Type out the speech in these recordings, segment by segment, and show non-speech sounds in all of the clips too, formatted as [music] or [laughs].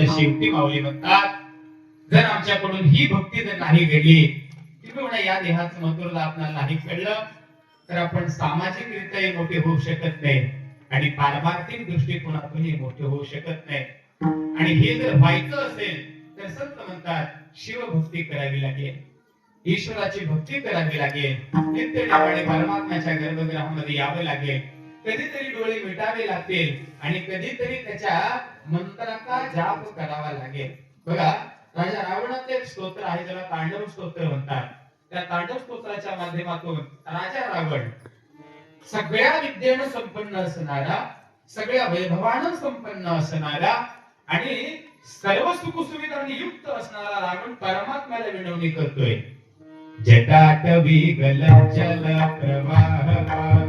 श्लोकाच्या शेवटी माऊली म्हणतात जर आमच्याकडून ही भक्ती जर नाही घडली किंवा या देहाचं महत्त्व आपल्याला नाही कळलं तर आपण सामाजिकरित्याही मोठे होऊ शकत नाही आणि पारमार्थिक दृष्टिकोनातूनही मोठे होऊ शकत नाही. आणि हे जर व्हायचं असेल तर संत म्हणतात शिवभक्ती करावी लागेल. ईश्वराची भक्ती करावी लागेल. नित्य परमात्म्याच्या गर्भगृहामध्ये यावं लागेल. कधीतरी डोळे मिटावे लागतील आणि कधीतरी त्याच्या मंत्राचा जाप करावा लागेल. बघा राजा रावणाचे एक स्तोत्र आहे ज्याला तांडव स्तोत्र म्हणतात. त्या तांडव स्तोत्राच्या माध्यमातून राजा रावण सगळ्या विद्येनं संपन्न असणारा सगळ्या वैभवानं संपन्न असणारा आणि सर्व सुख सुविधांनी युक्त असणारा रावण परमात्म्याला विनवणी करतोय. जटाट विगल चल प्रवाह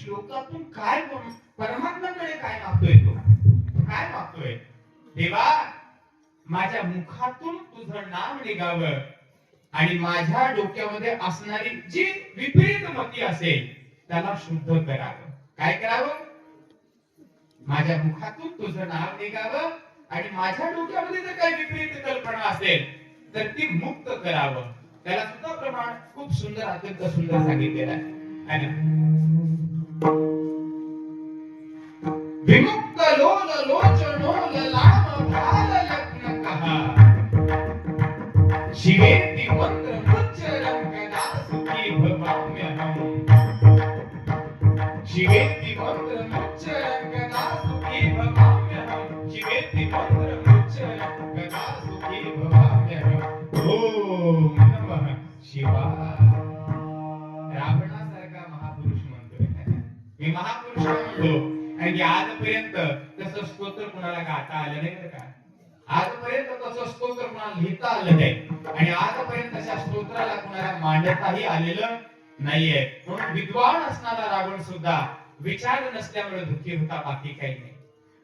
श्लोकातून काय बोलत परमात्म्याकडे काय मागतोय तो काय मागतोय देवा माझ्या मुखातून तुझं नाम निघावं. आणि माझ्या डोक्यामध्ये असणारी जी विपरीत मती असेल त्याला शुद्ध करावं. काय करावं? माझ्या मुखातून तुझं नाव निघावं आणि माझ्या डोक्यामध्ये जर काही विपरीत कल्पना असेल तर ती मुक्त करावं. त्याला सुद्धा प्रमाण खूप सुंदर अत्यंत सुंदर सांगितलेलं आहे. विमुक्त लोल लोच लोल भाल शिवेति मंत्र मुच्चरं कदा सुखी भवाम्यहम् शिवेति मुच्चरं कदा सुखी भवाम्यहम् शिवेति मुच्चरं कदा सुखी भवाम्यहम् नमः शिवाय रावणासारखा महापुरुष म्हणतोय मी महापुरुष म्हणतो आणि आजपर्यंत कुणाला गाता आलं नाही बरं का आजपर्यंत तसं स्तोत्र कुणाला लिहिता आलं नाही. आणि आजपर्यंत अशा स्तोत्राला कुणाला मांडताही आलेलं नाहीये. म्हणून विद्वान असणारा रावण सुद्धा विचार नसल्यामुळे दुःखी होता बाकी काही नाही.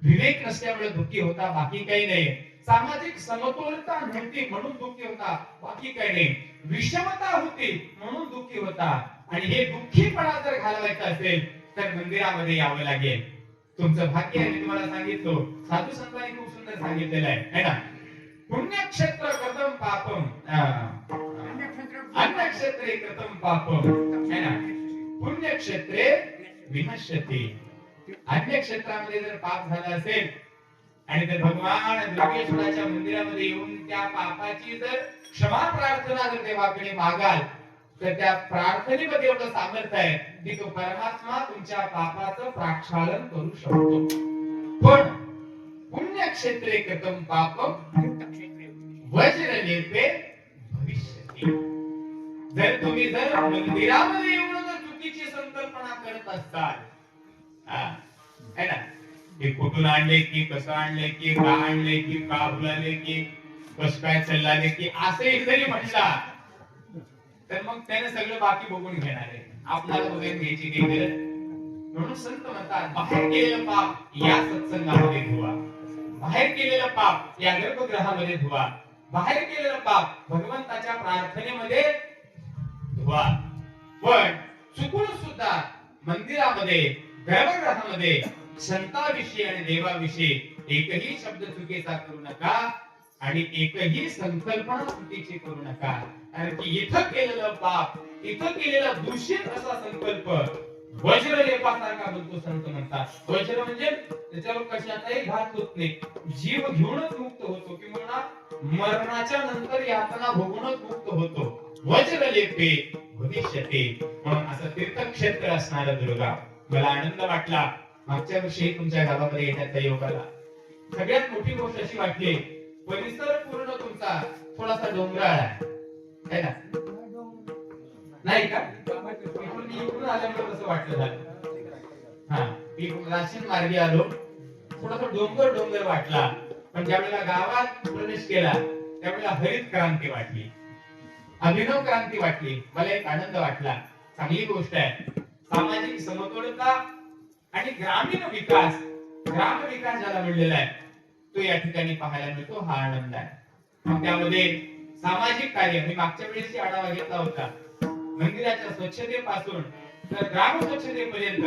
विवेक नसल्यामुळे दुःखी होता बाकी काही नाही. सामाजिक समतोलता नव्हती म्हणून दुःखी होता बाकी काही नाही. विषमता होती म्हणून दुःखी होता. आणि हे दुःखीपणा जर घालवायचा असेल तर मंदिरामध्ये यावं लागेल. तुमचं भाग्य आहे मी तुम्हाला सांगितलं. साधू संतांनी खूप सुंदर सांगितलेलं आहे है ना? पुण्यक्षेत्र कथम पापम अन्नक्षेत्रे कथम पापम है ना? पुण्यक्षेत्रे विनश्यते. अन्य क्षेत्रामध्ये जर पाप झालं असेल आणि जर भगवान दुर्गेश्वराच्या मंदिरामध्ये येऊन त्या पापाची जर क्षमा प्रार्थना जर देवाकडे मागाल तर त्या प्रार्थनेमध्ये एवढं सामर्थ्य आहे की तो परमात्मा तुमच्या पापाचं प्रक्षालन करू शकतो. पण पुण्यक्षेत्रे कृतम पापम वज्रलेपे भविष्य जर तुम्ही जर मंदिरामध्ये येऊन जर चुकीची संकल्पना करत असताल हा, है ना? हे कुठून आणले की कसं आणले की का आणले की का भुलाले की कस काय चाललाले की असे जरी म्हणला तर मग त्याने सगळं बाकी बघून घेणार आहे. आपल्याला बघून घ्यायची काही गरज. म्हणून संत म्हणतात बाहेर केलेलं पाप या सत्संगामध्ये धुवा. बाहेर केलेलं पाप या गर्भगृहामध्ये धुवा. बाहेर केलेलं पाप भगवंताच्या प्रार्थनेमध्ये धुवा. पण चुकून सुद्धा मंदिरामध्ये गर्भगृहामध्ये संताविषयी आणि देवाविषयी एकही शब्द चुकीचा करू नका. आणि एकही संकल्पना चुकीची करू नका. कारण की इथं केलेलं पाप इथं केलेला दूषित असा संकल्प वज्रलेपासारखा बनतो संत म्हणतात वज्र म्हणजे त्याच्यावर कशाचाही घात होत नाही. जीव घेऊनच मुक्त होतो किंवा मरणाच्या नंतर यातना भोगूनच मुक्त होतो. वज्रलेपे भविष्यते. म्हणून असं तीर्थक्षेत्र असणार दुर्गा. मला आनंद वाटला. मागच्या वर्षी तुमच्या गावामध्ये येण्याचा योग आला सगळ्यात मोठी गोष्ट अशी वाटली परिसर पूर्ण तुमचा थोडासा डोंगराळ आहे. ना? नाही का? इकडून इकडून आल्यामुळे कसं वाटलं झालं. हा इकडून राशीन मार्गे आलो. थोडासा डोंगर डोंगर वाटला. पण ज्यावेळेला गावात प्रवेश केला त्यावेळेला हरित क्रांती वाटली. अभिनव क्रांती वाटली. मला एक आनंद वाटला. चांगली गोष्ट आहे. सामाजिक समतोलता आणि ग्रामीण विकास ग्राम विकास ज्याला म्हणलेला आहे. तो या ठिकाणी पाहायला मिळतो हा आनंद आहे. मग त्यामध्ये सामाजिक कार्य मी मागच्या वेळेस आढावा घेतला होता. मंदिराच्या स्वच्छतेपासून तर ग्राम स्वच्छतेपर्यंत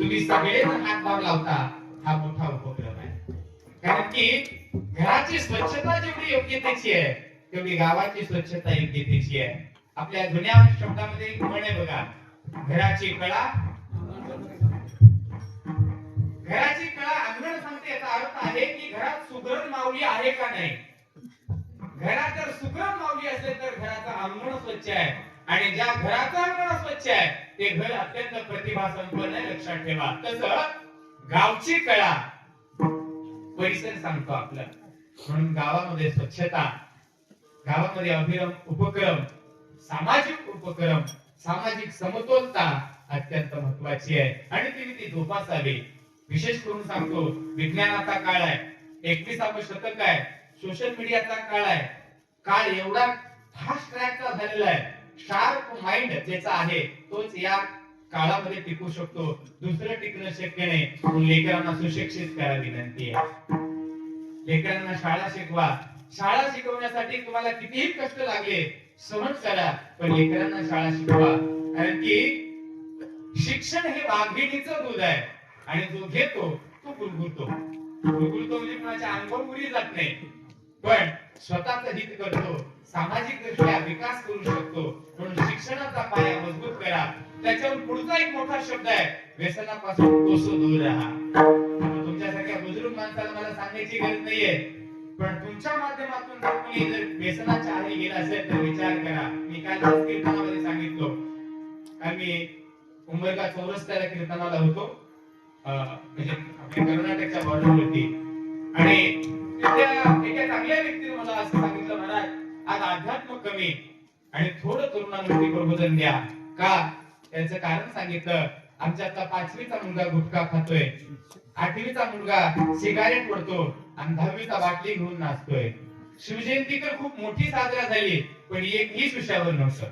तुम्ही सगळेजण हातभार लावता हा मोठा उपक्रम आहे. कारण की घराची स्वच्छता जेवढी योग्यतेची आहे तेवढी गावाची स्वच्छता योग्यतेची आहे. आपल्या जुन्या शब्दामध्ये एक म्हण आहे बघा घराची कळा घराची कळा अंगण सांगते याचा अर्थ आहे की घरात सुग्रण माऊली आहे का नाही? घरात जर सुग्रण माऊली असेल तर घराचं अंगण स्वच्छ आहे. आणि ज्या घराचं अंगण स्वच्छ आहे ते घर अत्यंत प्रतिभा संपन्न आहे लक्षात ठेवा. तसं गावची कळा. परिसर सांगतो आपलं. म्हणून गावामध्ये स्वच्छता गावामध्ये अभिरम उपक्रम सामाजिक उपक्रम सामाजिक समतोलता अत्यंत महत्वाची आहे. आणि ती ती जोपासावी. विशेष करून सांगतो विज्ञानाचा काळ आहे. एकविसावं शतक आहे. सोशल मीडियाचा काळ आहे. काळ एवढा फास्ट ट्रॅकचा झालेला आहे. शार्प माइंड ज्याचा आहे तोच या काळामध्ये टिकू शकतो. दुसरं टिकणं शक्य नाही. म्हणून लेकरांना सुशिक्षित करा विनंती आहे. लेकरांना शाळा शिकवा. शाळा शिकवण्यासाठी तुम्हाला कितीही कष्ट लागले सहन करा पण लेकरांना शाळा शिकवा. कारण की शिक्षण हे वाघिणीचं दूध आहे. आणि जो घेतो तो गुलगुलतो. गुलगुलतो म्हणजे कुणाच्या अंगावर उरी जात नाही. पण स्वतःच हित करतो सामाजिक दृष्ट्या विकास करू शकतो. म्हणून शिक्षणाचा पाया मजबूत करा. त्याच्यावर पुढचा एक मोठा शब्द आहे व्यसनापासून कोसो दूर राहा. तुमच्यासारख्या बुजुर्ग माणसाला मला सांगायची गरज नाहीये. पण तुमच्या माध्यमातून जर कोणी जर व्यसनाच्या आधी गेला असेल तर विचार करा. मी काल कीर्तनामध्ये सांगितलो. आम्ही उंबरगा चौरस्त्याला कीर्तनाला होतो. अं, म्हणजे आपल्या कर्नाटकच्या बॉर्डरवरती आणि एका चांगल्या व्यक्तीने मला असं सांगितलं महाराज आज अध्यात्म कमी आणि थोडं तरुणांवरती प्रबोधन द्या. का? त्यांचं कारण सांगितलं आमच्या आता पाचवीचा मुलगा गुटखा खातोय. आठवीचा मुलगा सिगारेट पडतो आणि दहावीचा बाटली घेऊन नाचतोय. शिवजयंती तर खूप मोठी साजरा झाली पण एकही विषयावर नव्हतं.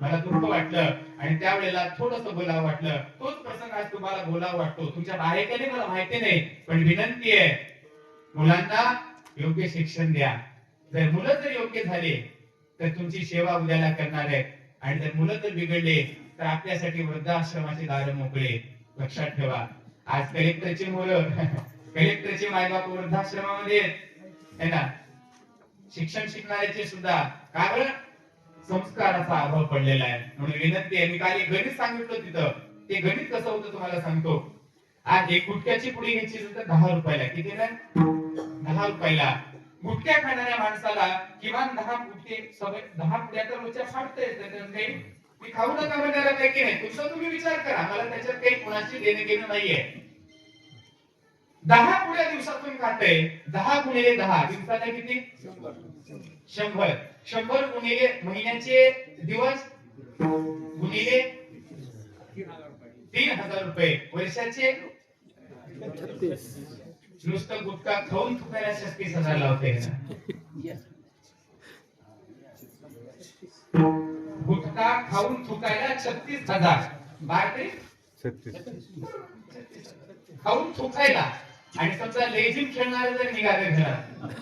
मला दुःख वाटलं आणि त्यावेळेला थोडस बोलावं वाटलं. तोच प्रसंग आज तुम्हाला बोलावा वाटतो? तुमच्या बाहेर मला माहिती नाही पण विनंती आहे मुलांना योग्य शिक्षण द्या. जर मुलं जर योग्य झाले तर तुमची सेवा उद्याला करणार आहे आणि जर मुलं जर बिघडले तर आपल्यासाठी वृद्धाश्रमाचे दार मोकळे. लक्षात ठेवा. आज कलेक्टरची मुलं [laughs] कलेक्टरचे मायबाप वृद्धाश्रमामध्ये आहेत. ना? शिक्षण शिकणाऱ्याचे सुद्धा. कारण संस्काराचा अभाव पडलेला आहे. म्हणून विनंती आहे. मी काल एक गणित सांगितलं तिथं. ते गणित कसं होतं तुम्हाला सांगतो. आज एक गुटख्याची पुडी घ्यायची तर दहा रुपयाला. किती ना? दहा रुपयाला. गुटख्या खाणाऱ्या माणसाला किमान दहा गुटखे सवय दहा पुड्या तर रोजच्या फाडता येतात. काही मी खाऊ नका काही की नाही. तुमचा तुम्ही विचार करा. मला त्याच्यात काही कोणाशी देणं घेणं नाहीये. दहा पुड्या दिवसातून खाते. दहा गुणिले दहा. दिवसाला किती? शंभर. शंभर गुणिले महिन्याचे दिवस? गुणिले तीन हजार रुपये. वर्षाचे नुसतं गुटखा खाऊन थुकायला छत्तीस हजार लावते गुटखा खाऊन थुकायला छत्तीस हजार. बापरे. खाऊन थुकायला आणि समजा लेझिम खेळणारे जर निघाले घरात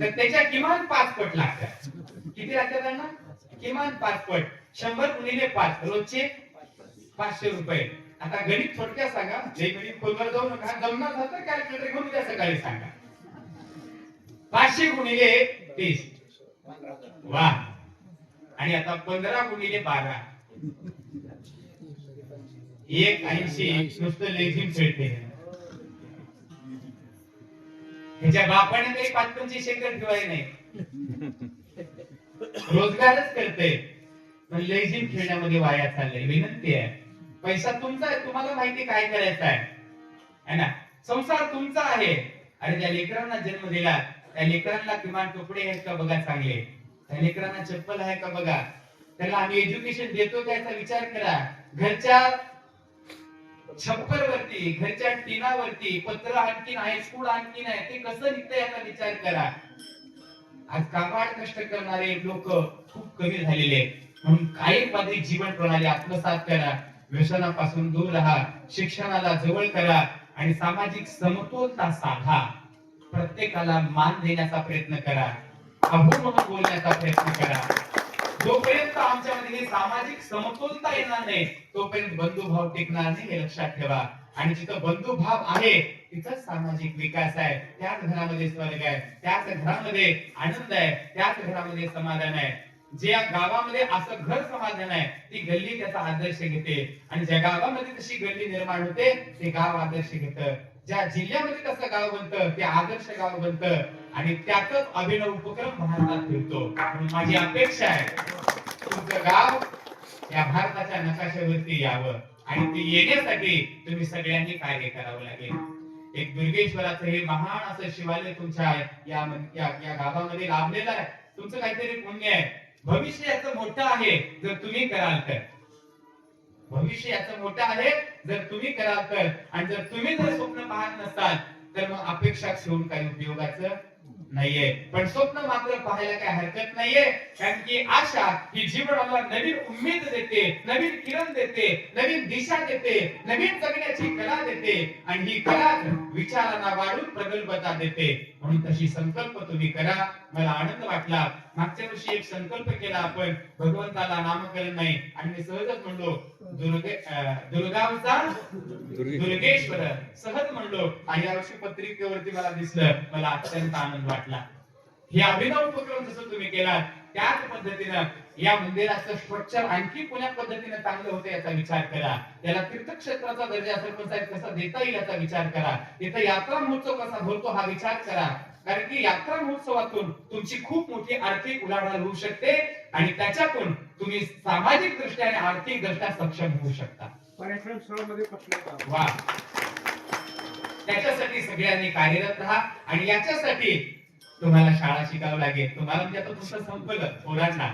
तर त्याच्या किमान पाच पट लागतात. किती लागतात त्यांना? किमान पाच पट शंभर गुणिले पाच. रोजचे पाचशे रुपये. आता गणित थोडक्यात सांगा. जे गणित खोलवर जाऊ नका. जमणार झालं कॅल्क्युलेटर घेऊन उद्या सकाळी सांगा. पाचशे गुणिले तीस. वा. आणि आता पंधरा गुणिले बारा. एक ऐंशी. नुसतं लेझिम खेळते ह्याच्या बापाने काही पाच पंचवीस एकर ठेवाय नाही. रोजगारच करते पण लेझिम खेळण्यामध्ये वाया चाललंय. विनंती आहे. पैसा तुमचा आहे तुम्हाला माहिती काय करायचं आहे? है ना? संसार तुमचा आहे. आणि ज्या लेकरांना जन्म दिला. त्या लेकरांना किमान कपडे आहेत का बघा चांगले? त्या लेकरांना चप्पल आहे का बघा? त्याला आम्ही एज्युकेशन देतो का याचा विचार करा. घरच्या छप्पर वरती घरच्या टिनावरती पत्र आणखीन आहे स्कूल आणखीन आहे ते कसं निघतं याचा विचार करा. आज कामाड कष्ट करणारे लोक खूप कमी झालेले आहेत. म्हणून माझी जीवन प्रणाली आत्मसात करा. व्यसनापासून दूर राहा शिक्षणाला जवळ करा आणि सामाजिक समतोलता साधा. प्रत्येकाला मान देण्याचा प्रयत्न करा. अहो बोलण्याचा प्रयत्न करा. जोपर्यंत आमच्यामध्ये ही सामाजिक समतोलता येणार नाही तोपर्यंत बंधुभाव टिकणार नाही हे लक्षात ठेवा. आणि जिथं बंधुभाव आहे तिथं सामाजिक विकास आहे. त्याच घरामध्ये स्वर्ग आहे त्याच घरामध्ये आनंद आहे त्याच घरामध्ये समाधान आहे. ज्या गावामध्ये असं घर समाधान आहे ती गल्ली त्याचा आदर्श घेते. आणि ज्या गावामध्ये तशी गल्ली निर्माण होते ते गाव आदर्श घेतं. ज्या जिल्ह्यामध्ये तसं गाव बनतं ते आदर्श गाव बनतं. आणि त्यातच अभिनव उपक्रम भारतात फिरतो माझी अपेक्षा आहे तुमचं गाव या भारताच्या नकाशावरती यावं. आणि ते येण्यासाठी तुम्ही सगळ्यांनी कार्य करावं लागेल. एक दुर्गेश्वराचं हे महान असं शिवालय तुमच्या या या या गावामध्ये लाभलेलं आहे. तुमचं काहीतरी पुण्य आहे. भविष्य याचं मोठं आहे जर तुम्ही कराल तर. भविष्य याचं मोठं आहे जर तुम्ही कराल तर. आणि जर तुम्ही जर स्वप्न पाहत नसाल तर मग अपेक्षा ठेवून काही उपयोगाचं नाहीये. पण स्वप्न मात्र पाहायला काही हरकत नाहीये कारण की आशा ही जीवनाला नवीन उमेद देते नवीन किरण देते नवीन दिशा देते नवीन जगण्याची कला देते. आणि ही कला विचारांना वाढून प्रगल्भता देते. म्हणून तशी संकल्प तुम्ही करा. मला आनंद वाटला. मागच्या वर्षी एक संकल्प केला आपण भगवंताला नामकरण नाही. आणि मी सहजच म्हणलो दुर्गे दुर्गावचा दुर्गेश्वर सहज म्हणलो. आणि यावर्षी पत्रिकेवरती मला दिसलं मला अत्यंत आनंद वाटला. हे अभिनव उपक्रम जसं तुम्ही केला त्याच पद्धतीनं या मंदिराचं स्ट्रक्चर आणखी कोण्या पद्धतीने चांगलं होतं याचा विचार करा. त्याला तीर्थक्षेत्राचा दर्जा सरपंच कसा देता येईल याचा विचार करा. तिथं यात्रा महोत्सव कसा भरतो हा विचार करा. कारण की यात्रा महोत्सवातून तुमची खूप मोठी आर्थिक उलाढाल होऊ शकते आणि त्याच्यातून तुम्ही सामाजिक दृष्ट्या आणि आर्थिक दृष्ट्या सक्षम होऊ शकता. पर्यटन स्थळामध्ये कसलं वा. त्याच्यासाठी सगळ्यांनी कार्यरत राहा आणि याच्यासाठी तुम्हाला शाळा शिकावी लागेल. तुम्हाला म्हणजे आता तुमचं संपलं पोरांना.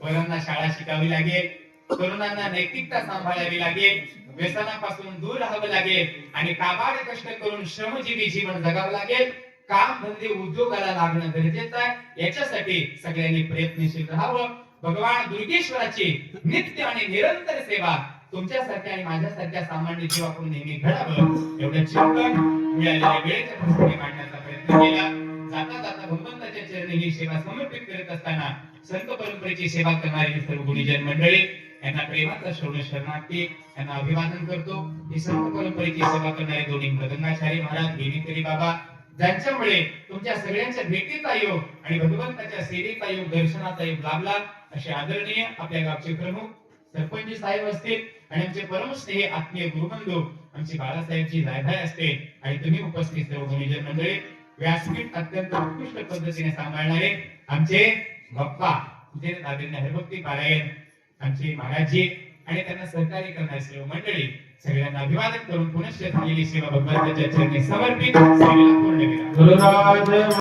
पोरांना शाळा शिकावी लागेल. तरुणांना नैतिकता सांभाळावी लागेल. व्यसनापासून दूर राहावं लागेल. आणि काबाड कष्ट करून श्रमजीवी जीवन जगावं लागेल. काम धंदे उद्योगाला लागणं गरजेचं आहे. याच्यासाठी सगळ्यांनी प्रयत्नशील राहावं. भगवान दुर्गेश्वराची नित्य आणि निरंतर सेवा तुमच्यासारख्या आणि माझ्यासारख्या सामान्य जीवाकडून नेहमी घडावं. एवढं चिंतन मिळालेल्या वेळेच्या प्रसंगी मांडण्याचा प्रयत्न केला. जाता जाता भगवंताच्या चरणी ही सेवा समर्पित करत असताना संत परंपरेची सेवा करणारी सर्व गुरुजन मंडळी यांना प्रेमाचा श्रवण शरणार्थी यांना अभिवादन करतो. ही संत परंपरेची सेवा करणारे दोन्ही मृदंगाचारी महाराज गेलीकरी बाबा ज्यांच्यामुळे तुमच्या सगळ्यांच्या भेटीचा योग आणि भगवंताच्या सेवेचा योग दर्शनाचा योग लाभला असे आदरणीय आपल्या गावचे प्रमुख सरपंच साहेब असतील आणि आमचे परमस्नेही आत्मीय गुरुबंधू आमची बाळासाहेबची जायभाय असते आणि तुम्ही उपस्थित सर्व गुरुजन मंडळी व्यासपीठ अत्यंत उत्कृष्ट पद्धतीने सांभाळणारे आमचे बाप्पा जे आदरणीय हरभक्ती पारायण आमचे महाराजजी आणि त्यांना सहकार्य करणारे सर्व मंडळी सगळ्यांना अभिवादन करून पुनश्च झालेली सेवा भगवंताच्या चरणी समर्पित. सेवेला पूर्ण केला.